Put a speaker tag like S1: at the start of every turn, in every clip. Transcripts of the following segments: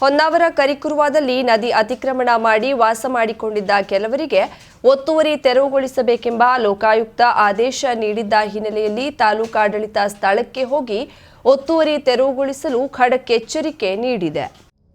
S1: ಹೊನ್ನಾವರ ಕರಿಕುರುವಾದಲ್ಲಿ ನದಿ ಅತಿಕ್ರಮಣ ಮಾಡಿ ವಾಸ ಮಾಡಿಕೊಂಡಿದ್ದ ಕೆಲವರಿಗೆ ಒತ್ತುವರಿ ತೆರವುಗೊಳಿಸಬೇಕೆಂಬ ಲೋಕಾಯುಕ್ತ ಆದೇಶ ನೀಡಿದ್ದ ಹಿನ್ನೆಲೆಯಲ್ಲಿ ತಾಲೂಕಾಡಳಿತ ಸ್ಥಳಕ್ಕೆ ಹೋಗಿ ಒತ್ತುವರಿ ತೆರವುಗೊಳಿಸಲು ಖಡಕ್ ಎಚ್ಚರಿಕೆ ನೀಡಿದೆ.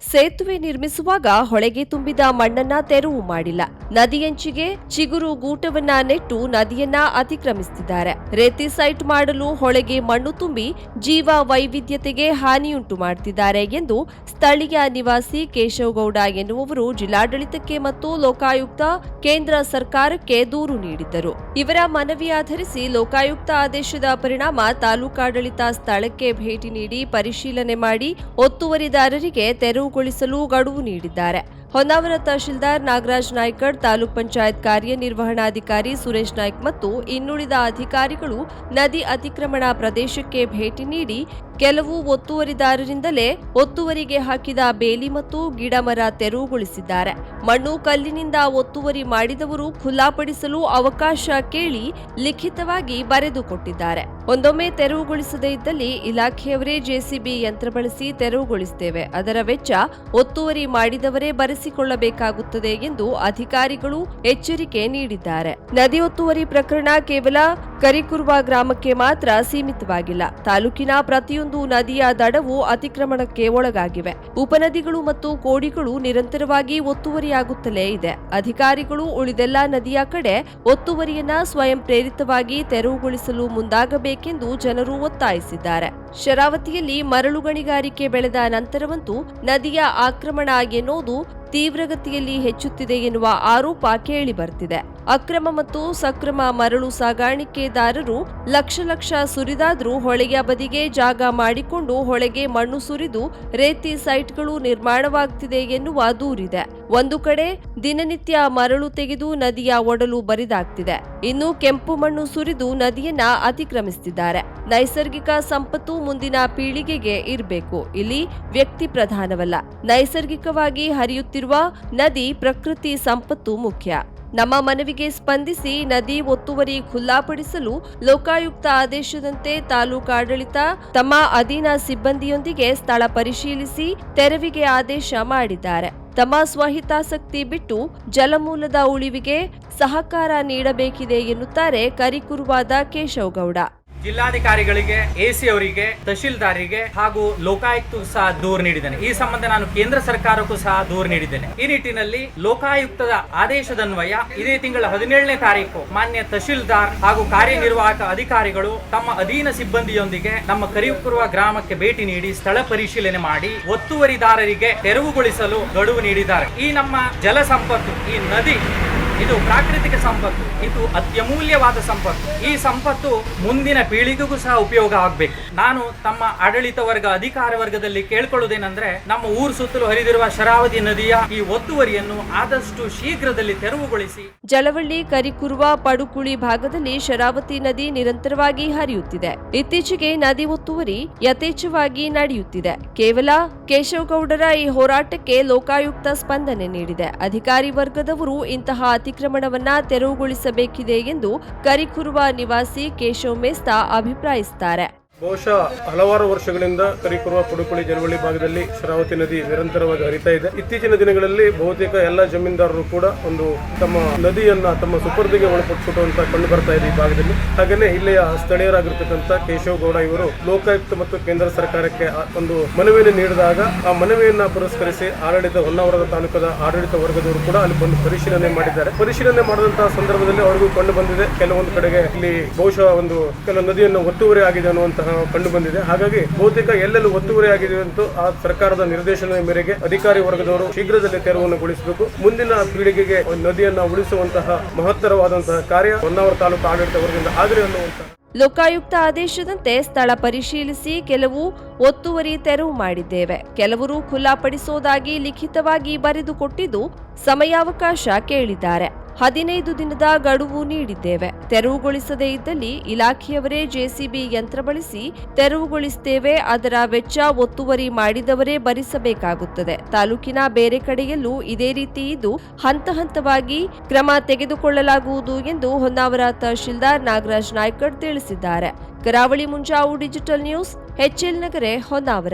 S1: ಸೇತುವೆ ನಿರ್ಮಿಸುವಾಗ ಹೊಳೆಗೆ ತುಂಬಿದ ಮಣ್ಣನ್ನ ತೆರವು ಮಾಡಿಲ್ಲ. ನದಿಯಂಚಿಗೆ ಚಿಗುರು ಗೂಟವನ್ನ ನೆಟ್ಟು ನದಿಯನ್ನ ಅತಿಕ್ರಮಿಸುತ್ತಿದ್ದಾರೆ ರೇತಿ ಸೈಟ್ ಮಾಡಲು ಹೊಳೆಗೆ ಮಣ್ಣು ತುಂಬಿ ಜೀವ ವೈವಿಧ್ಯತೆಗೆ ಹಾನಿಯುಂಟು ಮಾಡುತ್ತಿದ್ದಾರೆ ಎಂದು ಸ್ಥಳೀಯ ನಿವಾಸಿ ಕೇಶವಗೌಡ ಎನ್ನುವವರು ಜಿಲ್ಲಾಡಳಿತಕ್ಕೆ ಮತ್ತು ಲೋಕಾಯುಕ್ತ ಕೇಂದ್ರ ಸರ್ಕಾರಕ್ಕೆ ದೂರು ನೀಡಿದ್ದರು. ಇವರ ಮನವಿ ಆಧರಿಸಿ ಲೋಕಾಯುಕ್ತ ಆದೇಶದ ಪರಿಣಾಮ ತಾಲೂಕಾಡಳಿತ ಸ್ಥಳಕ್ಕೆ ಭೇಟಿ ನೀಡಿ ಪರಿಶೀಲನೆ ಮಾಡಿ ಒತ್ತುವರಿದಾರರಿಗೆ ತೆರವುಗೊಳಿಸಲು ಗಡುವು ನೀಡಿದ್ದಾರೆ. ಹೊನ್ನಾವರ ತಹಶೀಲ್ದಾರ್ ನಾಗರಾಜ್ ನಾಯ್ಕಡ್, ತಾಲೂಕ್ ಪಂಚಾಯತ್ ಕಾರ್ಯನಿರ್ವಹಣಾಧಿಕಾರಿ ಸುರೇಶ್ ನಾಯ್ಕ ಮತ್ತು ಇನ್ನುಳಿದ ಅಧಿಕಾರಿಗಳು ನದಿ ಅತಿಕ್ರಮಣ ಪ್ರದೇಶಕ್ಕೆ ಭೇಟಿ ನೀಡಿ ಕೆಲವು ಒತ್ತುವರಿದಾರರಿಂದಲೇ ಒತ್ತುವರಿಗೆ ಹಾಕಿದ ಬೇಲಿ ಮತ್ತು ಗಿಡಮರ ತೆರವುಗೊಳಿಸಿದ್ದಾರೆ. ಮಣ್ಣು ಕಲ್ಲಿನಿಂದ ಒತ್ತುವರಿ ಮಾಡಿದವರು ಖುಲ್ಲಾಪಡಿಸಲು ಅವಕಾಶ ಕೇಳಿ ಲಿಖಿತವಾಗಿ ಬರೆದುಕೊಟ್ಟಿದ್ದಾರೆ ಒಂದೊಮ್ಮೆ ತೆರವುಗೊಳಿಸದೇ ಇದ್ದಲ್ಲಿ ಇಲಾಖೆಯವರೇ ಜೆಸಿಬಿ ಯಂತ್ರ ಬಳಸಿ ತೆರವುಗೊಳಿಸುತ್ತೇವೆ. ಅದರ ವೆಚ್ಚ ಒತ್ತುವರಿ ಮಾಡಿದವರೇ ಭರಿಸಿಕೊಳ್ಳಬೇಕಾಗುತ್ತದೆ ಎಂದು ಅಧಿಕಾರಿಗಳು ಎಚ್ಚರಿಕೆ ನೀಡಿದ್ದಾರೆ. ನದಿ ಒತ್ತುವರಿ ಪ್ರಕರಣ ಕೇವಲ ಕರಿಕುರುವ ಗ್ರಾಮಕ್ಕೆ ಮಾತ್ರ ಸೀಮಿತವಾಗಿಲ್ಲ. ತಾಲೂಕಿನ ಪ್ರತಿಯೊಂದು ನದಿಯ ದಡವು ಅತಿಕ್ರಮಣಕ್ಕೆ ಒಳಗಾಗಿವೆ. ಉಪನದಿಗಳು ಮತ್ತು ಕೋಡಿಗಳು ನಿರಂತರವಾಗಿ ಒತ್ತುವರಿಯಾಗುತ್ತಲೇ ಇದೆ. ಅಧಿಕಾರಿಗಳು ಉಳಿದೆಲ್ಲ ನದಿಯ ಕಡೆ ಒತ್ತುವರಿಯನ್ನ ಸ್ವಯಂ ಪ್ರೇರಿತವಾಗಿ ತೆರವುಗೊಳಿಸಲು ಮುಂದಾಗಬೇಕೆಂದು ಜನರು ಒತ್ತಾಯಿಸಿದ್ದಾರೆ. ಶರಾವತಿಯಲ್ಲಿ ಮರಳು ಗಣಿಗಾರಿಕೆ ಬೆಳೆದ ನಂತರವಂತೂ ನದಿಯ ಆಕ್ರಮಣ ಎನ್ನುವುದು ತೀವ್ರಗತಿಯಲ್ಲಿ ಹೆಚ್ಚುತ್ತಿದೆ ಎನ್ನುವ ಆರೋಪ ಕೇಳಿ ಬರ್ತಿದೆ ಅಕ್ರಮ ಮತ್ತು ಸಕ್ರಮ ಮರಳು ಸಾಗಾಣಿಕೆದಾರರು ಲಕ್ಷ ಲಕ್ಷ ಸುರಿದಾದರೂ ಹೊಳೆಯ ಬದಿಗೆ ಜಾಗ ಮಾಡಿಕೊಂಡು ಹೊಳೆಗೆ ಮಣ್ಣು ಸುರಿದು ರೇತಿ ಸೈಟ್ಗಳು ನಿರ್ಮಾಣವಾಗ್ತಿದೆ ಎನ್ನುವ ದೂರಿದೆ. ಒಂದು ಕಡೆ ದಿನನಿತ್ಯ ಮರಳು ತೆಗೆದು ನದಿಯ ಒಡಲು ಬರಿದಾಗ್ತಿದೆ. ಇನ್ನು ಕೆಂಪು ಮಣ್ಣು ಸುರಿದು ನದಿಯನ್ನ ಅತಿಕ್ರಮಿಸುತ್ತಿದ್ದಾರೆ ನೈಸರ್ಗಿಕ ಸಂಪತ್ತು ಮುಂದಿನ ಪೀಳಿಗೆಗೆ ಇರಬೇಕು. ಇಲ್ಲಿ ವ್ಯಕ್ತಿ ಪ್ರಧಾನವಲ್ಲ. ನೈಸರ್ಗಿಕವಾಗಿ ಹರಿಯುತ್ತಿರುವ ನದಿ ಪ್ರಕೃತಿ ಸಂಪತ್ತು ಮುಖ್ಯ. ನಮ್ಮ ಮನವಿಗೆ ಸ್ಪಂದಿಸಿ ನದಿ ಒತ್ತುವರಿ ಖುಲ್ಲಾಪಡಿಸಲು ಲೋಕಾಯುಕ್ತ ಆದೇಶದಂತೆ ತಾಲೂಕಾಡಳಿತ ತಮ್ಮ ಅಧೀನ ಸಿಬ್ಬಂದಿಯೊಂದಿಗೆ ಸ್ಥಳ ಪರಿಶೀಲಿಸಿ ತೆರವಿಗೆ ಆದೇಶ ಮಾಡಿದ್ದಾರೆ. ತಮ್ಮ ಸ್ವಹಿತಾಸಕ್ತಿ ಬಿಟ್ಟು ಜಲಮೂಲದ ಉಳಿವಿಗೆ ಸಹಕಾರ ನೀಡಬೇಕಿದೆ ಎನ್ನುತ್ತಾರೆ ಕರಿಕುರುವಾದ ಕೇಶವಗೌಡ.
S2: ಜಿಲ್ಲಾಧಿಕಾರಿಗಳಿಗೆ, ಎಸಿ ಅವರಿಗೆ ತಹಶೀಲ್ದಾರಿಗೆ ಹಾಗೂ ಲೋಕಾಯುಕ್ತ ಸಹ ದೂರು ನೀಡಿದ್ದೇನೆ. ಈ ಸಂಬಂಧ ನಾನು ಕೇಂದ್ರ ಸರ್ಕಾರಕ್ಕೂ ಸಹ ದೂರು ನೀಡಿದ್ದೇನೆ. ಈ ನಿಟ್ಟಿನಲ್ಲಿ ಲೋಕಾಯುಕ್ತದ ಆದೇಶದನ್ವಯ ಇದೇ ತಿಂಗಳ ಹದಿನೇಳನೇ ತಾರೀಕು ಮಾನ್ಯ ತಹಶೀಲ್ದಾರ್ ಹಾಗೂ ಕಾರ್ಯನಿರ್ವಾಹಕ ಅಧಿಕಾರಿಗಳು ತಮ್ಮ ಅಧೀನ ಸಿಬ್ಬಂದಿಯೊಂದಿಗೆ ನಮ್ಮ ಕರಿಯುತ್ತಿರುವ ಗ್ರಾಮಕ್ಕೆ ಭೇಟಿ ನೀಡಿ ಸ್ಥಳ ಪರಿಶೀಲನೆ ಮಾಡಿ ಒತ್ತುವರಿದಾರರಿಗೆ ತೆರವುಗೊಳಿಸಲು ಗಡುವು ನೀಡಿದ್ದಾರೆ. ಈ ನಮ್ಮ ಜಲಸಂಪತ್ತು, ಈ ನದಿ ಇದು ಪ್ರಾಕೃತಿಕ ಸಂಪತ್ತು, ಇದು ಅತ್ಯಮೂಲ್ಯವಾದ ಸಂಪತ್ತು. ಈ ಸಂಪತ್ತು ಮುಂದಿನ ಪೀಳಿಗೆಗೂ ಸಹ ಉಪಯೋಗ ಆಗಬೇಕು. ನಾನು ತಮ್ಮ ಆಡಳಿತ ವರ್ಗ, ಅಧಿಕಾರ ವರ್ಗದಲ್ಲಿ ಕೇಳ್ಕೊಳ್ಳೋದೇನೆಂದ್ರೆ ನಮ್ಮ ಊರು ಸುತ್ತಲೂ ಹರಿದಿರುವ ಶರಾವತಿ ನದಿಯ ಈ ಒತ್ತುವರಿಯನ್ನು ಆದಷ್ಟು ಶೀಘ್ರದಲ್ಲಿ ತೆರವುಗೊಳಿಸಿ.
S1: ಜಲವಳ್ಳಿ, ಕರಿಕುರುವ, ಪಡುಕುಳಿ ಭಾಗದಲ್ಲಿ ಶರಾವತಿ ನದಿ ನಿರಂತರವಾಗಿ ಹರಿಯುತ್ತಿದೆ. ಇತ್ತೀಚೆಗೆ ನದಿ ಒತ್ತುವರಿ ಯಥೇಚ್ಛವಾಗಿ ನಡೆಯುತ್ತಿದೆ. ಕೇವಲ ಕೇಶವಗೌಡರ ಈ ಹೋರಾಟಕ್ಕೆ ಲೋಕಾಯುಕ್ತ ಸ್ಪಂದನೆ ನೀಡಿದೆ. ಅಧಿಕಾರಿ ವರ್ಗದವರು ಇಂತಹ ಅತಿಕ್ರಮಣವನ್ನ ತೆರವುಗೊಳಿಸಬೇಕಿದೆ ಎಂದು ಕರಿಕುರುವ ನಿವಾಸಿ ಕೇಶವ್ ಮೇಸ್ತಾ ಅಭಿಪ್ರಾಯಿಸುತ್ತಾರೆ
S3: ಬಹುಶಃ ಹಲವಾರು ವರ್ಷಗಳಿಂದ ಕರಿಕುರುವ, ಪುಡುಕುಳಿ ಜಲವಳ್ಳಿ ಭಾಗದಲ್ಲಿ ಶರಾವತಿ ನದಿ ನಿರಂತರವಾಗಿ ಹರಿತಾ ಇದೆ. ಇತ್ತೀಚಿನ ದಿನಗಳಲ್ಲಿ ಬಹುತೇಕ ಎಲ್ಲ ಜಮೀನ್ದಾರರು ಕೂಡ ಒಂದು ತಮ್ಮ ನದಿಯನ್ನ, ತಮ್ಮ ಸುಪರ್ದಿಗೆ ಒಳಪಡಿಸಿಕೊಳ್ಳುವಂತ ಕಂಡು ಬರ್ತಾ ಇದೆ ಈ ಭಾಗದಲ್ಲಿ. ಹಾಗೆಯೇ ಇಲ್ಲಿಯ ಸ್ಥಳೀಯರಾಗಿರ್ತಕ್ಕಂಥ ಕೇಶವ ಗೌಡ ಇವರು ಲೋಕಾಯುಕ್ತ ಮತ್ತು ಕೇಂದ್ರ ಸರ್ಕಾರಕ್ಕೆ ಒಂದು ಮನವಿಯನ್ನು ನೀಡಿದಾಗ ಆ ಮನವಿಯನ್ನ ಪುರಸ್ಕರಿಸಿ ಆಡಳಿತ ಹೊನ್ನಾವರದ ತಾಲೂಕದ ಆಡಳಿತ ವರ್ಗದವರು ಕೂಡ ಅಲ್ಲಿ ಬಂದು ಪರಿಶೀಲನೆ ಮಾಡಿದ್ದಾರೆ. ಪರಿಶೀಲನೆ ಮಾಡಿದಂತಹ ಸಂದರ್ಭದಲ್ಲಿ ಅವರಿಗೂ ಕಂಡು ಬಂದಿದೆ. ಕೆಲವೊಂದು ಕಡೆಗೆ ಇಲ್ಲಿ ಬಹುಶಃ ಒಂದು ಕೆಲವು ನದಿಯನ್ನು ಒತ್ತುವರಿ ಆಗಿದೆ ಅನ್ನುವಂತಹ ಕಂಡು ಬಂದಿದೆ ಹಾಗಾಗಿ ಬಹುತೇಕ ಎಲ್ಲೆಲ್ಲೂ ಒತ್ತುವರಿ ಆಗಿದೆ ಅಂತ ಆ ಸರ್ಕಾರದ ನಿರ್ದೇಶನದ ಮೇರೆಗೆ ಅಧಿಕಾರಿ ವರ್ಗದವರು ಶೀಘ್ರದಲ್ಲೇ ತೆರವನ್ನು ಗೊಳಿಸಬೇಕು. ಮುಂದಿನ ಪೀಳಿಗೆಗೆ ನದಿಯನ್ನ ಉಳಿಸುವಂತಹ ಮಹತ್ತರವಾದಂತಹ ಕಾರ್ಯ ಹೊನ್ನಾವರ ತಾಲೂಕು ಆಡಳಿತ ವರ್ಗದಿಂದ ಆಗಲಿ ಅನ್ನುವಂತಹ
S1: ಲೋಕಾಯುಕ್ತ ಆದೇಶದಂತೆ ಸ್ಥಳ ಪರಿಶೀಲಿಸಿ ಕೆಲವು ಒತ್ತುವರಿ ತೆರವು ಮಾಡಿದ್ದೇವೆ. ಕೆಲವರು ಖುಲ್ಲಾಪಡಿಸೋದಾಗಿ ಲಿಖಿತವಾಗಿ ಬರೆದುಕೊಟ್ಟಿದ್ದು ಸಮಯಾವಕಾಶ ಕೇಳಿದ್ದಾರೆ. ಹದಿನೈದು ದಿನದ ಗಡುವು ನೀಡಿದ್ದೇವೆ. ತೆರವುಗೊಳಿಸದೇ ಇದ್ದಲ್ಲಿ ಇಲಾಖೆಯವರೇ ಜೆಸಿಬಿ ಯಂತ್ರ ಬಳಸಿ ತೆರವುಗೊಳಿಸುತ್ತೇವೆ ಅದರ ವೆಚ್ಚ ಒತ್ತುವರಿ ಮಾಡಿದವರೇ ಭರಿಸಬೇಕಾಗುತ್ತದೆ. ತಾಲೂಕಿನ ಬೇರೆ ಕಡೆಯಲ್ಲೂ ಇದೇ ರೀತಿ ಇದ್ದು ಹಂತ ಹಂತವಾಗಿ ಕ್ರಮ ತೆಗೆದುಕೊಳ್ಳಲಾಗುವುದು ಎಂದು ಹೊನ್ನಾವರ ತಹಶೀಲ್ದಾರ್ ನಾಗರಾಜ್ ನಾಯ್ಕಡ್ ತಿಳಿಸಿದ್ದಾರೆ. Karavali Munjavu digital news H L Nagare, Honnavar.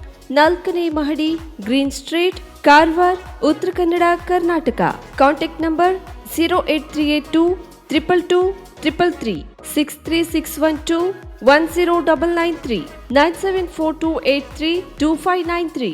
S1: ನಾಲ್ಕನೇ ಮಹಡಿ, green street, Karwar, Uttara Kannada, Karnataka. Contact number zero eight three eight two triple two triple three six three six one two one zero double nine three nine seven four two eight three two five nine three